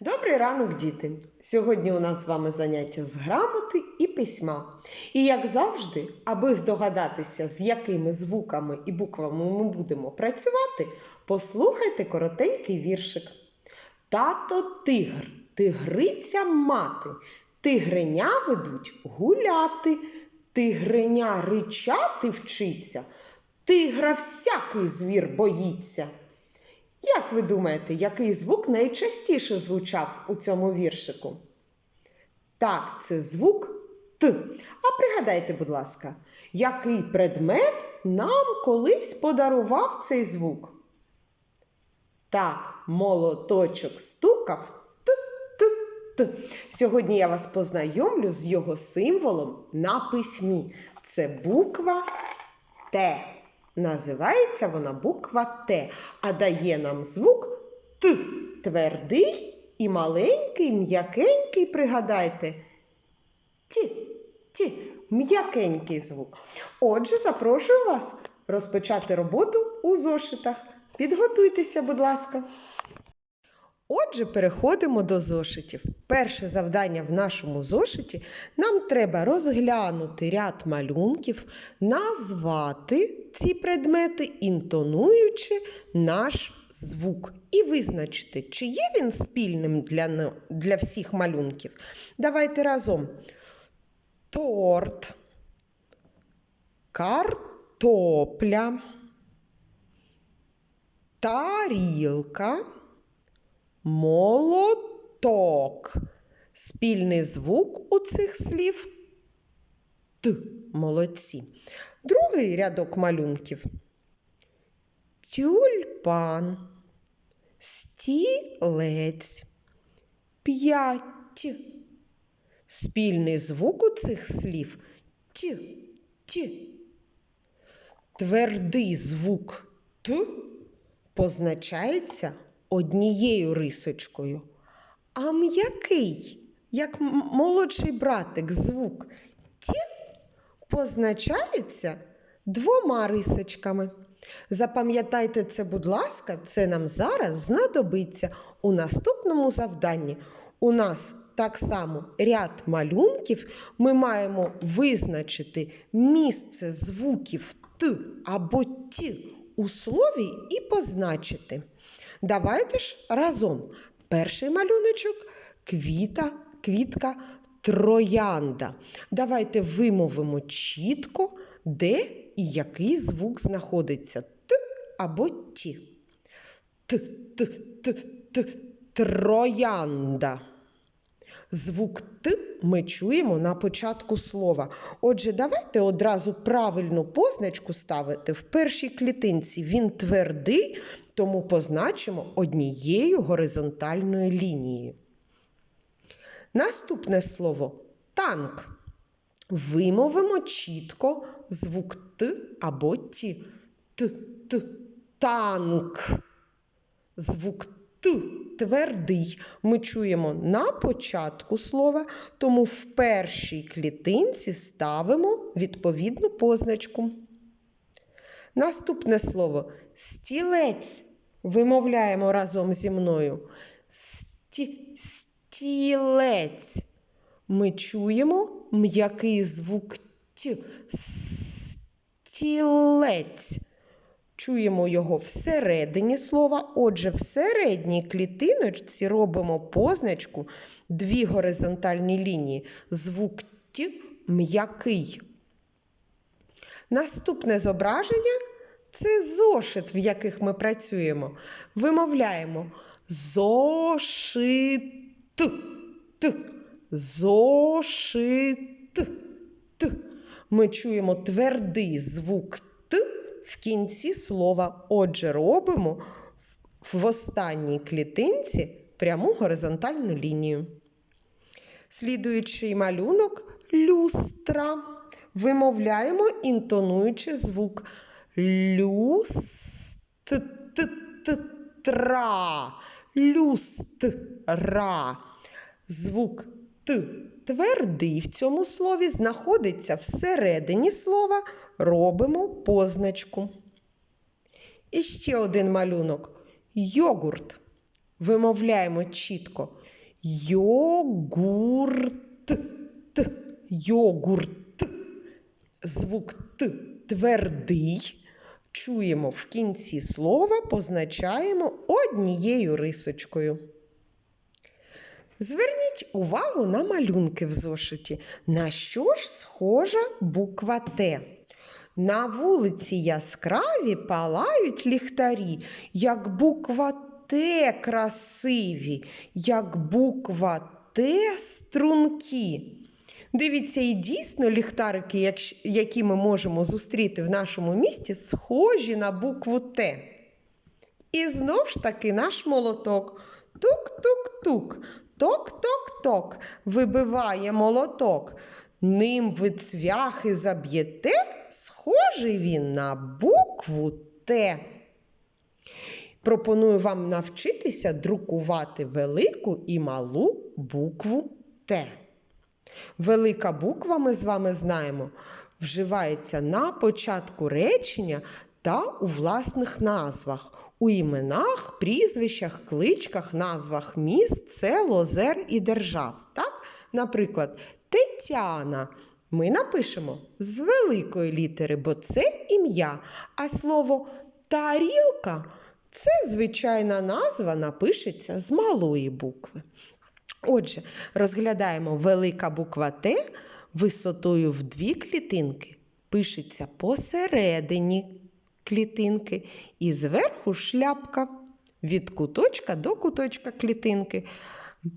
Добрий ранок, діти! Сьогодні у нас з вами заняття з грамоти і письма. І як завжди, аби здогадатися, з якими звуками і буквами ми будемо працювати, послухайте коротенький віршик. Тато тигр, тигриця мати, тигреня ведуть гуляти, тигреня ричати вчиться, тигра всякий звір боїться. Як ви думаєте, який звук найчастіше звучав у цьому віршику? Так, це звук Т. А пригадайте, будь ласка, який предмет нам колись подарував цей звук? Так, молоточок стукав Т-Т-Т. Сьогодні я вас познайомлю з його символом на письмі. Це буква Т. Називається вона буква Т, а дає нам звук Т. Твердий і маленький, м'якенький, пригадайте. Ті, ті, м'якенький звук. Отже, запрошую вас розпочати роботу у зошитах. Підготуйтеся, будь ласка. Отже, переходимо до зошитів. Перше завдання в нашому зошиті нам треба розглянути ряд малюнків, назвати ці предмети, інтонуючи наш звук, і визначити, чи є він спільним для, для всіх малюнків. Давайте разом. Торт, картопля, тарілка. Молоток. Спільний звук у цих слів Т. Молодці. Другий рядок малюнків. Тюльпан. Стілець. П'ять. Спільний звук у цих слів Т. Т. Твердий звук Т позначається однією рисочкою, а м'який, як молодший братик, звук Т позначається двома рисочками. Запам'ятайте це, будь ласка, це нам зараз знадобиться у наступному завданні. У нас так само ряд малюнків. Ми маємо визначити місце звуків Т або Т у слові і позначити. Давайте ж разом. Перший малюночок квіта, квітка троянда. Давайте вимовимо чітко, де і який звук знаходиться Т або Ті. Т, Т, Т, Т, троянда. Звук Т ми чуємо на початку слова. Отже, давайте одразу правильну позначку ставити в першій клітинці. Він твердий, тому позначимо однією горизонтальною лінією. Наступне слово танк. Вимовимо чітко звук Т або Ті. Т, Т, танк. Звук Т твердий ми чуємо на початку слова, тому в першій клітинці ставимо відповідну позначку. Наступне слово стілець. Вимовляємо разом зі мною. Сті, стілець. Ми чуємо м'який звук Т. Стілець. Чуємо його всередині слова. Отже, в середній клітиночці робимо позначку дві горизонтальні лінії. Звук Т м'який. Наступне зображення це зошит, в яких ми працюємо. Вимовляємо зошит. Т. Зошит. Т. Ми чуємо твердий звук в кінці слова. Отже, робимо в останній клітинці пряму горизонтальну лінію. Слідуючий малюнок люстра. Вимовляємо, інтонуючи звук люстра. Люстра. Звук Т твердий в цьому слові знаходиться всередині слова. Робимо позначку. І ще один малюнок. Йогурт. Вимовляємо чітко. Йогурт. Йогурт. Звук Т твердий. Чуємо в кінці слова, позначаємо однією рисочкою. Зверніть увагу на малюнки в зошиті. На що ж схожа буква Т? На вулиці яскраві палають ліхтарі, як буква Т красиві, як буква Т стрункі. Дивіться, і дійсно ліхтарики, які ми можемо зустріти в нашому місті, схожі на букву Т. І знов ж таки наш молоток. Тук-тук-тук, ток-ток-ток, вибиває молоток. Ним ви цвяхи заб'єте, схожий він на букву Т. Пропоную вам навчитися друкувати велику і малу букву Т. Велика буква, ми з вами знаємо, вживається на початку речення та у власних назвах, у іменах, прізвищах, кличках, назвах міст, сел, озер і держав. Так? Наприклад, Тетяна. Ми напишемо з великої літери, бо це ім'я. А слово тарілка це звичайна назва, напишеться з малої букви. Отже, розглядаємо велика буква Т висотою в дві клітинки. Пишеться посередині клітинки і зверху шляпка від куточка до куточка клітинки.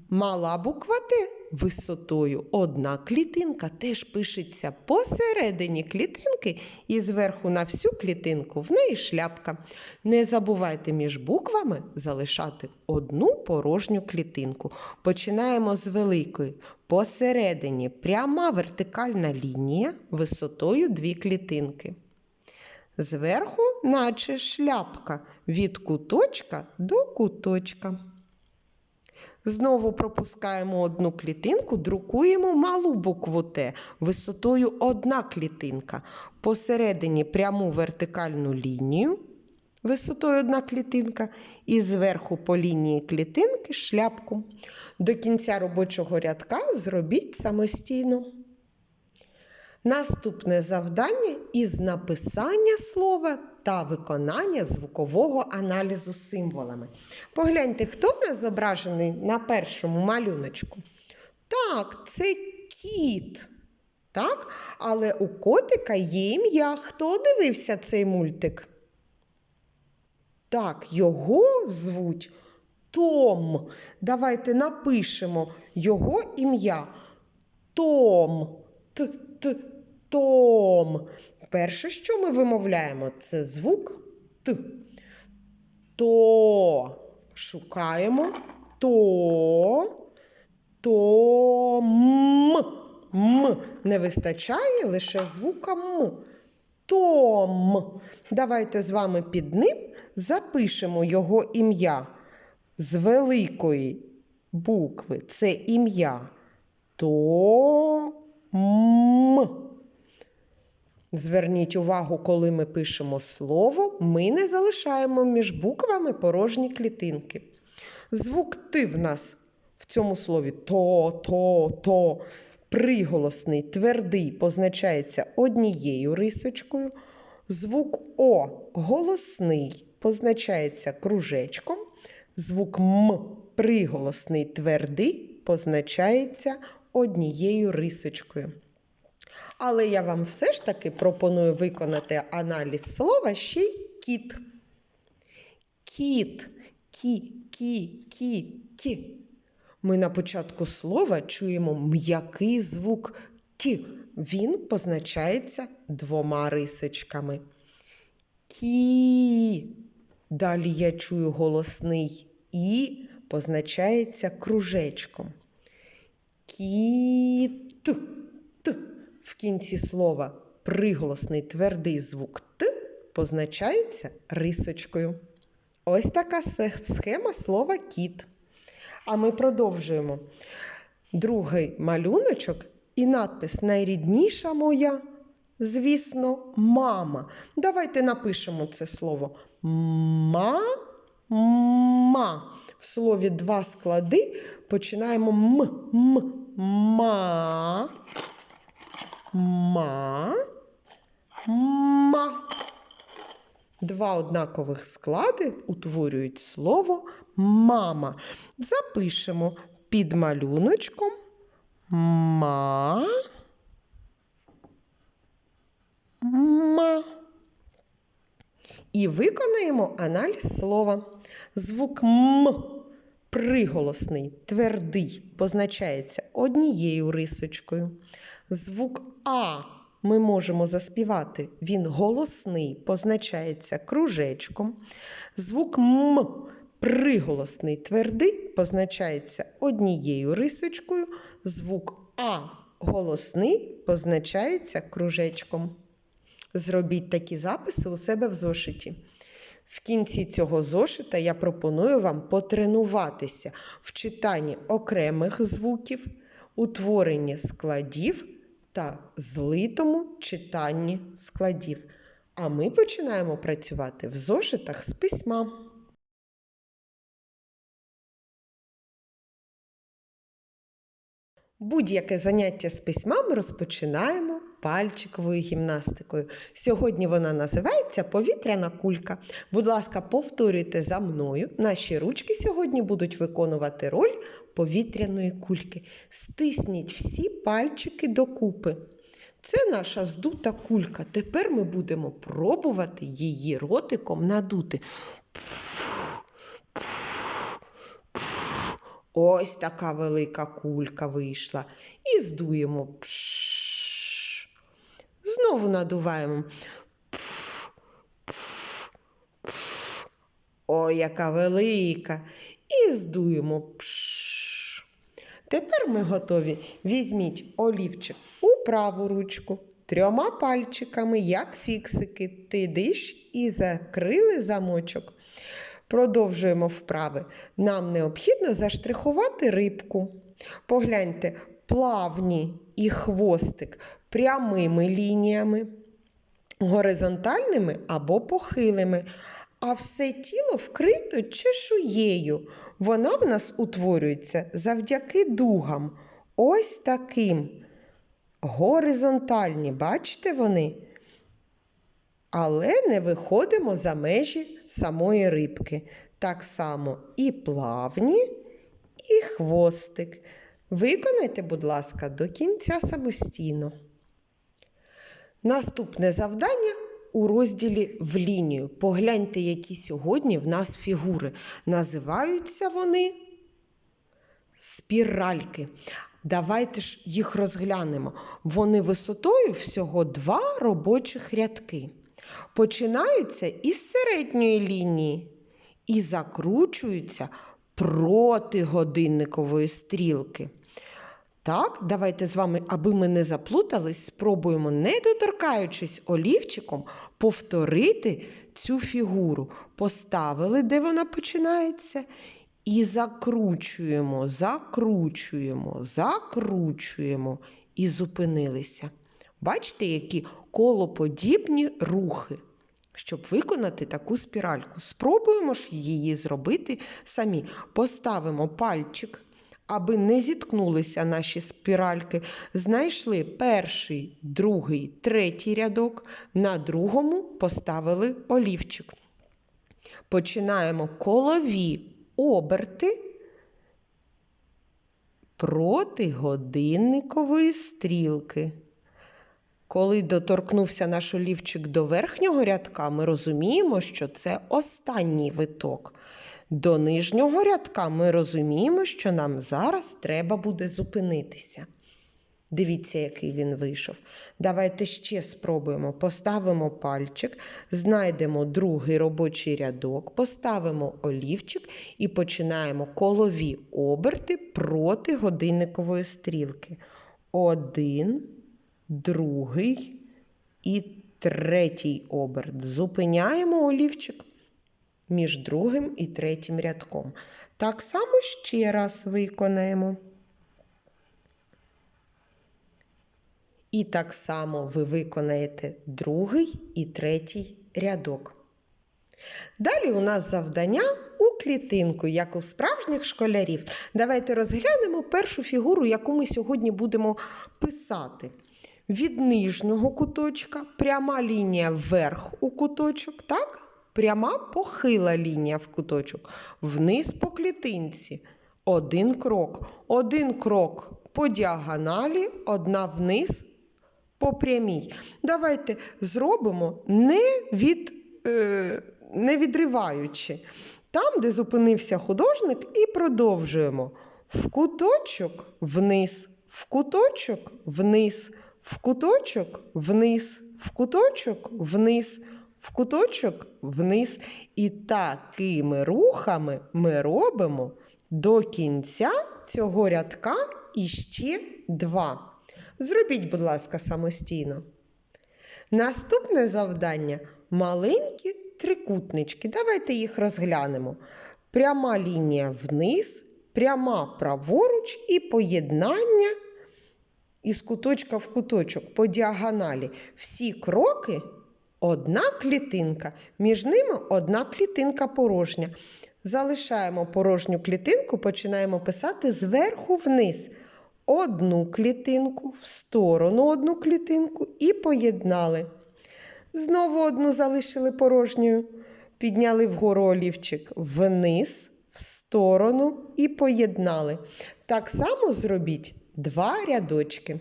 Мала буква Т висотою одна клітинка теж пишеться посередині клітинки і зверху на всю клітинку в неї шляпка. Не забувайте між буквами залишати одну порожню клітинку. Починаємо з великої. Посередині пряма вертикальна лінія висотою дві клітинки. Зверху, наче шляпка від куточка до куточка. Знову пропускаємо одну клітинку, друкуємо малу букву Т висотою одна клітинка. Посередині пряму вертикальну лінію висотою одна клітинка, і зверху по лінії клітинки шляпку. До кінця робочого рядка зробіть самостійно. Наступне завдання із написання слова та виконання звукового аналізу символами. Погляньте, хто в нас зображений на першому малюночку? Так, це кіт. Так? Але у котика є ім'я. Хто дивився цей мультик? Так, його звуть Том. Давайте напишемо його ім'я. Том. Т-т. Том. Перше, що ми вимовляємо, це звук Т. То. Шукаємо то. Том. М. Не вистачає лише звука М. Том. Давайте з вами під ним запишемо його ім'я з великої букви. Це ім'я. Том. Зверніть увагу, коли ми пишемо слово, ми не залишаємо між буквами порожні клітинки. Звук ти в нас в цьому слові то, то, то. Приголосний, твердий позначається однією рисочкою. Звук О голосний позначається кружечком. Звук М приголосний твердий позначається однією рисочкою. Але я вам все ж таки пропоную виконати аналіз слова ще й кіт. Кіт, кі, кі, кі, кі. Ми на початку слова чуємо м'який звук К. Він позначається двома рисочками. Кі. Далі я чую голосний І позначається кружечком. Кіт. В кінці слова приголосний твердий звук Т позначається рисочкою. Ось така схема слова кіт. А ми продовжуємо. Другий малюночок і надпис Найрідніша моя, звісно, мама. Давайте напишемо це слово. ма. В слові два склади починаємо м, м, ма, ма. Два однакових склади утворюють слово мама. Запишемо під малюночком ма. Ма. І виконаємо аналіз слова. Звук М приголосний, твердий, позначається однією рисочкою. Звук А ми можемо заспівати, він голосний, позначається кружечком. Звук М приголосний, твердий, позначається однією рисочкою. Звук А голосний позначається кружечком. Зробіть такі записи у себе в зошиті. В кінці цього зошита я пропоную вам потренуватися в читанні окремих звуків, утворенні складів та злитому читанні складів. А ми починаємо працювати в зошитах з письма. Будь-яке заняття з письма розпочинаємо пальчиковою гімнастикою. Сьогодні вона називається повітряна кулька. Будь ласка, повторюйте за мною. Наші ручки сьогодні будуть виконувати роль повітряної кульки. Стисніть всі пальчики докупи. Це наша здута кулька. Тепер ми будемо пробувати її ротиком надути. Ось така велика кулька вийшла. І здуємо. Пш. Знову надуваємо. Пф, пф. Ой, яка велика. І здуємо. Пш. Тепер ми готові. Візьміть олівчик у праву ручку. Трьома пальчиками, як фіксики, тидиш і закрили замочок. Продовжуємо вправи. Нам необхідно заштрихувати рибку. Погляньте, плавні і хвостик прямими лініями, горизонтальними або похилими. А все тіло вкрито чешуєю. Вона в нас утворюється завдяки дугам. Ось таким. Горизонтальні, бачите вони? Але не виходимо за межі самої рибки. Так само і плавні, і хвостик. Виконайте, будь ласка, до кінця самостійно. Наступне завдання у розділі в лінію. Погляньте, які сьогодні в нас фігури. Називаються вони спіральки. Давайте ж їх розглянемо. Вони висотою всього два робочих рядки. Починаються із середньої лінії і закручуються проти годинникової стрілки. Так, давайте з вами, аби ми не заплутались, спробуємо, не доторкаючись олівчиком, повторити цю фігуру. Поставили, де вона починається, і закручуємо, закручуємо, закручуємо і зупинилися. Бачите, які колоподібні рухи. Щоб виконати таку спіральку. Спробуємо ж її зробити самі. Поставимо пальчик, аби не зіткнулися наші спіральки. Знайшли перший, другий, третій рядок, на другому поставили олівчик. Починаємо колові оберти проти годинникової стрілки. Коли доторкнувся наш олівчик до верхнього рядка, ми розуміємо, що це останній виток. До нижнього рядка ми розуміємо, що нам зараз треба буде зупинитися. Дивіться, який він вийшов. Давайте ще спробуємо. Поставимо пальчик, знайдемо другий робочий рядок, поставимо олівчик і починаємо колові оберти проти годинникової стрілки. Один другий і третій оберт. Зупиняємо олівчик між другим і третім рядком. Так само ще раз виконаємо. І так само ви виконаєте другий і третій рядок. Далі у нас завдання у клітинку, як у справжніх школярів. Давайте розглянемо першу фігуру, яку ми сьогодні будемо писати. Від нижнього куточка пряма лінія вверх у куточок, так? Пряма похила лінія в куточок. Вниз по клітинці. Один крок. Один крок по діагоналі, одна вниз по прямій. Давайте зробимо не, від, е, не відриваючи. Там, де зупинився художник, і продовжуємо. В куточок вниз, в куточок вниз, в куточок вниз, в куточок вниз, в куточок вниз. І такими рухами ми робимо до кінця цього рядка іще два. Зробіть, будь ласка, самостійно. Наступне завдання маленькі трикутнички. Давайте їх розглянемо. Пряма лінія вниз, пряма праворуч і поєднання із куточка в куточок по діагоналі. Всі кроки одна клітинка, між ними одна клітинка порожня. Залишаємо порожню клітинку, починаємо писати зверху вниз. Одну клітинку, в сторону одну клітинку і поєднали. Знову одну залишили порожньою. Підняли вгору олівчик вниз, в сторону і поєднали. Так само зробіть два рядочки.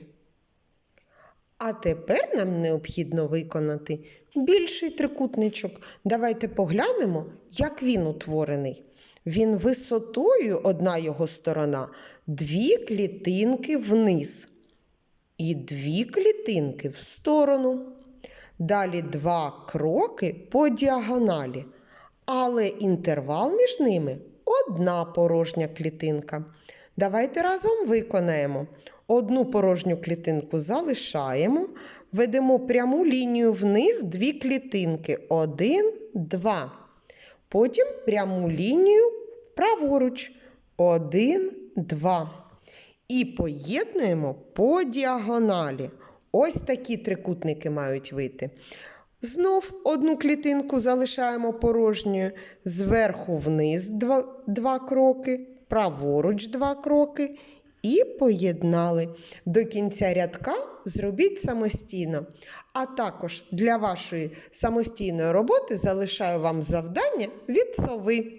А тепер нам необхідно виконати більший трикутничок. Давайте поглянемо, як він утворений. Він висотою, одна його сторона, дві клітинки вниз. І дві клітинки в сторону. Далі два кроки по діагоналі. Але інтервал між ними одна порожня клітинка. Давайте разом виконаємо. Одну порожню клітинку залишаємо, ведемо пряму лінію вниз, дві клітинки. Один, два. Потім пряму лінію праворуч. Один, два. І поєднуємо по діагоналі. Ось такі трикутники мають вийти. Знов одну клітинку залишаємо порожньою, зверху вниз два, два кроки, праворуч два кроки і поєднали. До кінця рядка зробіть самостійно. А також для вашої самостійної роботи залишаю вам завдання від сови.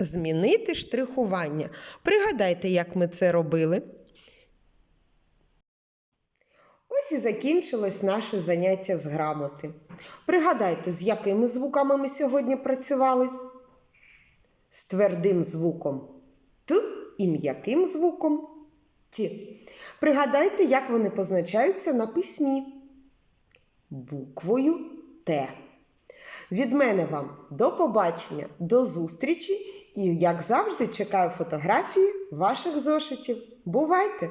Змінити штрихування. Пригадайте, як ми це робили. Ось і закінчилось наше заняття з грамоти. Пригадайте, з якими звуками ми сьогодні працювали? З твердим звуком і м'яким звуком ті. Пригадайте, як вони позначаються на письмі. Буквою Т. Від мене вам до побачення, до зустрічі і, як завжди, чекаю фотографії ваших зошитів. Бувайте!